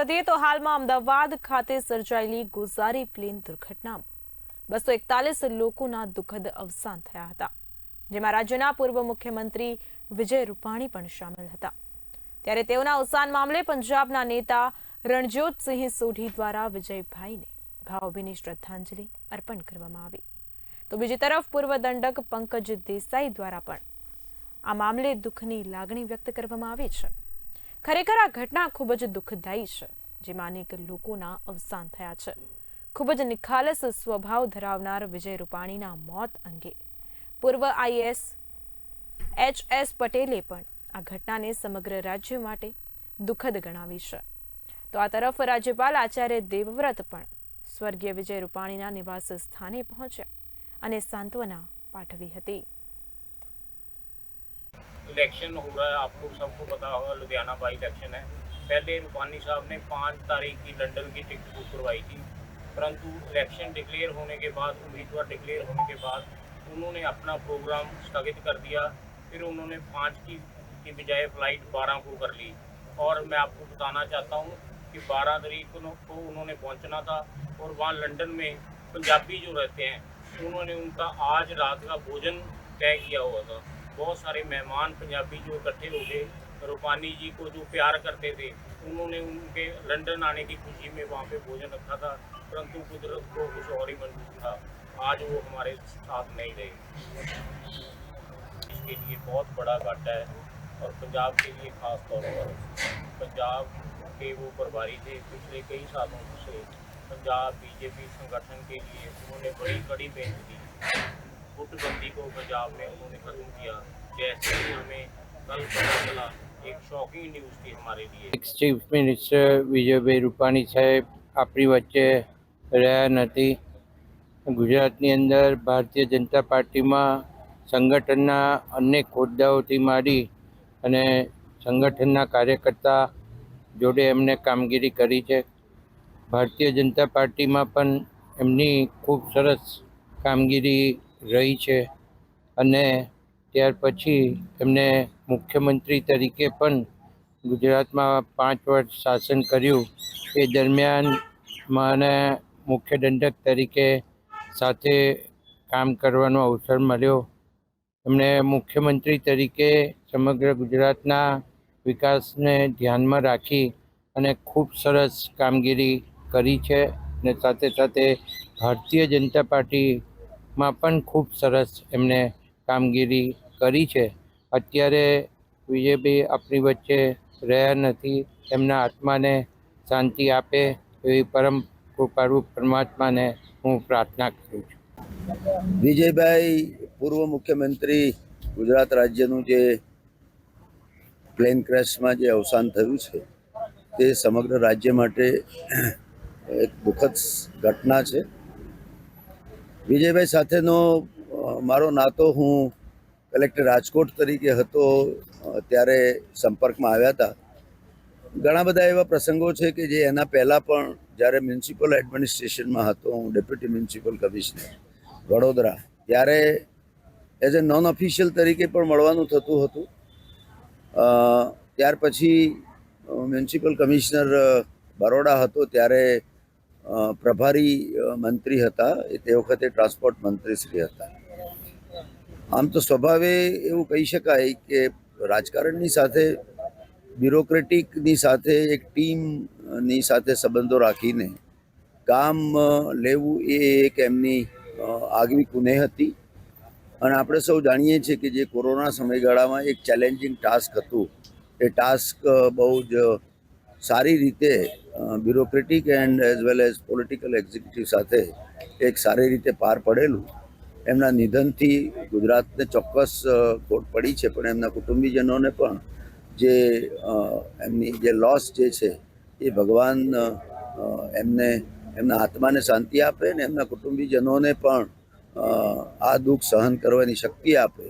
વધીએ તો હાલમાં અમદાવાદ ખાતે સર્જાયેલી ગોઝારી પ્લેન દુર્ઘટનામાં બસો એકતાલીસ લોકોના દુઃખદ અવસાન થયા હતા, જેમાં રાજ્યના પૂર્વ મુખ્યમંત્રી વિજય રૂપાણી પણ સામેલ હતા. ત્યારે તેઓના અવસાન મામલે પંજાબના નેતા રણજોતસિંહ સોઢી દ્વારા વિજયભાઈને ભાવભીની શ્રદ્ધાંજલિ અર્પણ કરવામાં આવી. તો બીજી તરફ પૂર્વ દંડક પંકજ દેસાઈ દ્વારા પણ આ મામલે દુઃખની લાગણી વ્યક્ત કરવામાં આવી છે. ખરેખર આ ઘટના ખૂબ જ દુઃખદાયી છે, જેમાં અનેક લોકોના અવસાન થયા છે. ખૂબ જ નિખાલસ સ્વભાવ ધરાવનાર વિજય રૂપાણીના મોત અંગે. પૂર્વ આઈએસ એચ એસ પટેલે પણ આ ઘટનાને સમગ્ર રાજ્ય માટે દુઃખદ ગણાવી છે. તો આ તરફ રાજ્યપાલ આચાર્ય દેવવ્રત પણ સ્વર્ગીય વિજય રૂપાણીના નિવાસ સ્થાને પહોંચ્યા અને સાંત્વના પાઠવી હતી. इलेक्शन हो रहा है, आपको सबको पता होगा, लुधियाना बाई इलेक्शन है। पहले रूपानी साहब ने पाँच तारीख की लंदन की टिकट बुक करवाई थी, परंतु इलेक्शन डिक्लेयर होने के बाद, उम्मीदवार डिक्लेयर होने के बाद, उन्होंने अपना प्रोग्राम स्थगित कर दिया। फिर उन्होंने पाँच की की बजाय फ़्लाइट बारह को कर ली। और मैं आपको बताना चाहता हूँ कि बारह तारीख को उन्होंने पहुँचना था और वहाँ लंदन में पंजाबी जो रहते हैं, उन्होंने उनका आज रात का भोजन तय किया हुआ था। बहुत सारे मेहमान पंजाबी जो इकट्ठे हो गए, रूपानी जी को जो प्यार करते थे, उन्होंने उनके लंदन आने की खुशी में वहाँ पे भोजन रखा था, परंतु कुदरत को कुछ और ही मंजूर था। आज वो हमारे साथ नहीं रहे। इसके लिए बहुत बड़ा घाटा है और पंजाब के लिए खास तौर पर। पंजाब के वो प्रभारी थे पिछले कई सालों से। पंजाब बीजेपी संगठन के लिए उन्होंने बड़ी कड़ी मेहनत की। गुटबंदी को पंजाब में उन्होंने खत्म किया जैसे ही हमें कल पता चला एक शॉकिंग न्यूज़ थी हमारे लिए ex chief minister Vijaybhai Rupani સાહેબ આપણી વચ્ચે રહ્યા નથી ગુજરાતની અંદર ભારતીય જનતા પાર્ટીમાં સંગઠનના અનેક હોદ્દાઓથી માંડી અને સંગઠનના કાર્યકર્તા જોડે એમને કામગીરી કરી છે ભારતીય જનતા પાર્ટીમાં પણ એમની ખૂબ સરસ કામગીરી રહી છે અને ત્યાર પછી એમને મુખ્યમંત્રી તરીકે પણ ગુજરાતમાં પાંચ વર્ષ શાસન કર્યું. એ દરમિયાન મને મુખ્ય દંડક તરીકે સાથે કામ કરવાનો અવસર મળ્યો. એમણે મુખ્યમંત્રી તરીકે સમગ્ર ગુજરાતના વિકાસને ધ્યાનમાં રાખી અને ખૂબ સરસ કામગીરી કરી છે અને સાથે સાથે ભારતીય જનતા પાર્ટીમાં પણ ખૂબ સરસ એમણે કામગીરી કરી છે. અત્યારે વિજયભાઈ આપણી વચ્ચે રહ્યા નથી. એમના આત્માને શાંતિ આપે એવી પરમ કૃપારૂપ પરમાત્માને હું પ્રાર્થના કરું છું. વિજયભાઈ, પૂર્વ મુખ્યમંત્રી, ગુજરાત રાજ્યનું જે પ્લેન ક્રેશમાં જે અવસાન થયું છે, તે સમગ્ર રાજ્ય માટે એક દુઃખદ ઘટના છે. વિજયભાઈ સાથેનો મારો નાતો હું કલેક્ટર રાજકોટ તરીકે હતો ત્યારે સંપર્કમાં આવ્યા હતા. ઘણા બધા એવા પ્રસંગો છે કે જે એના પહેલાં પણ જ્યારે મ્યુનિસિપલ એડમિનિસ્ટ્રેશનમાં હતો, હું ડેપ્યુટી મ્યુનિસિપલ કમિશનર વડોદરા, ત્યારે એઝ એ નોન ઓફિશિયલ તરીકે પણ મળવાનું થતું હતું. ત્યાર પછી મ્યુનિસિપલ કમિશનર બરોડા હતો, ત્યારે પ્રભારી મંત્રી હતા. એ તે વખતે ટ્રાન્સપોર્ટ મંત્રી શ્રી હતા. આમ તો સ્વભાવે એવું કહી શકાય કે રાજકારણની સાથે, બ્યુરોક્રેટિકની સાથે, એક ટીમની સાથે સંબંધો રાખીને કામ લેવું એ એક એમની આગવી કુને હતી. અને આપણે સૌ જાણીએ છીએ કે જે કોરોના સમયગાળામાં એક ચેલેન્જિંગ ટાસ્ક હતું. એ ટાસ્ક બહુ જ સારી રીતે bureaucratic and as well as political executive સાથે એક સારી રીતે પાર પડેલું. એમના નિધનથી ગુજરાતને ચોક્કસ ખોટ પડી છે, પણ એમના કુટુંબીજનોને પણ જે એમની જે લોસ જે છે, એ ભગવાન એમને, એમના આત્માને શાંતિ આપે ને એમના કુટુંબીજનોને પણ આ દુઃખ સહન કરવાની શક્તિ આપે.